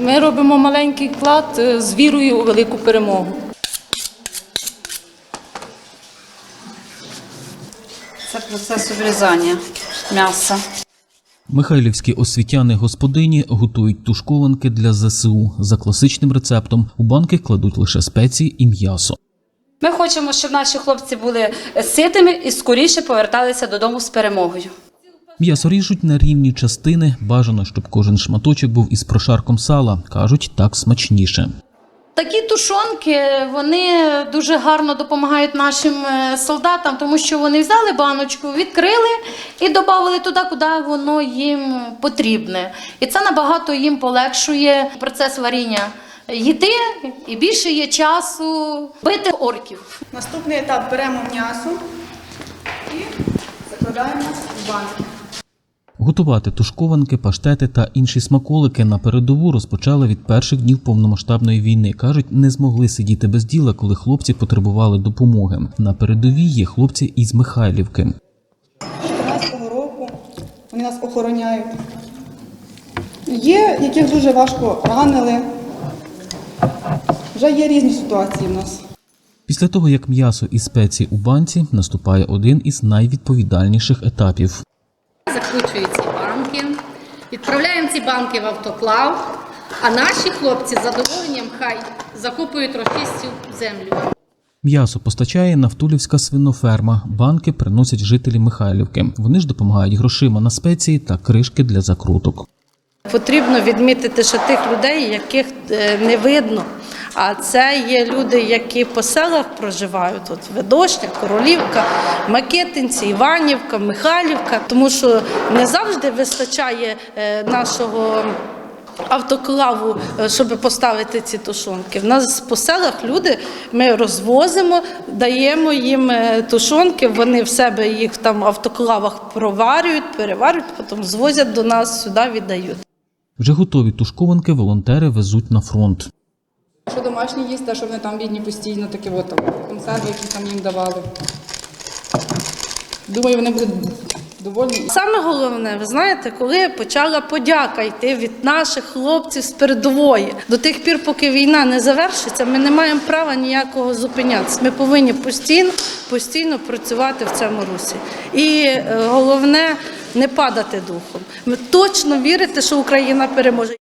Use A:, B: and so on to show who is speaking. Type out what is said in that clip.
A: Ми робимо маленький вклад е, з вірою у велику перемогу.
B: Це процес обрізання м'яса.
C: Михайлівські освітяни господині готують тушкованки для ЗСУ. За класичним рецептом у банки кладуть лише спеції і м'ясо.
B: Ми хочемо, щоб наші хлопці були ситими і скоріше поверталися додому з перемогою.
C: М'ясо ріжуть на рівні частини. Бажано, щоб кожен шматочок був із прошарком сала. кажуть, так смачніше.
A: Такі тушонки вони дуже гарно допомагають нашим е, солдатам, тому що вони взяли баночку, відкрили і додали туди, куди воно їм потрібне. І це набагато їм полегшує процес варіння їди, і більше є часу бити орків.
D: Наступний етап беремо м'ясо і закладаємо в банки.
C: Готувати тушкованки, паштети та інші смаколики на передову розпочали від перших днів повномасштабної війни. кажуть, не змогли сидіти без діла, коли хлопці потребували допомоги. На передовій є хлопці із Михайлівки.
D: 14-го року вони нас охороняють. Є, яких дуже важко ранили. Вже є різні ситуації в нас.
C: Після того, як м'ясо і спеції у банці, наступає один із найвідповідальніших етапів.
E: Закручують ці банки, відправляємо ці банки в автоклав, а наші хлопці з задоволенням хай закопують російців в землю.
C: М'ясо постачає Нафтулівська свиноферма. Банки приносять жителі Михайлівки. Вони ж допомагають грошима на спеції та кришки для закруток.
F: Потрібно відмітити ще тих людей, яких е, не видно. А це є люди, які по селах проживають. От Видошня, Королівка, Макетинці, Іванівка, Михайлівка. Тому що не завжди вистачає е, нашого. Автоклаву, е, щоб поставити ці тушонки. В нас по селах люди ми розвозимо, даємо їм е, тушонки, вони в себе їх там в автоклавах проварюють, переварюють, потім звозять до нас сюди, віддають.
C: Вже готові тушкованки волонтери везуть на фронт.
G: Що домашні їсти, а що вони там бідні постійно, такі от там консерви, які там їм давали. Думаю, вони будуть довольні.
F: Саме головне, ви знаєте, коли почала подяка йти від наших хлопців з передової. До тих пір, поки війна не завершиться, ми не маємо права ніякого зупинятися. Ми повинні постійно, постійно працювати в цьому русі. І е, головне не падати духом. Ми точно вірити, що Україна переможе.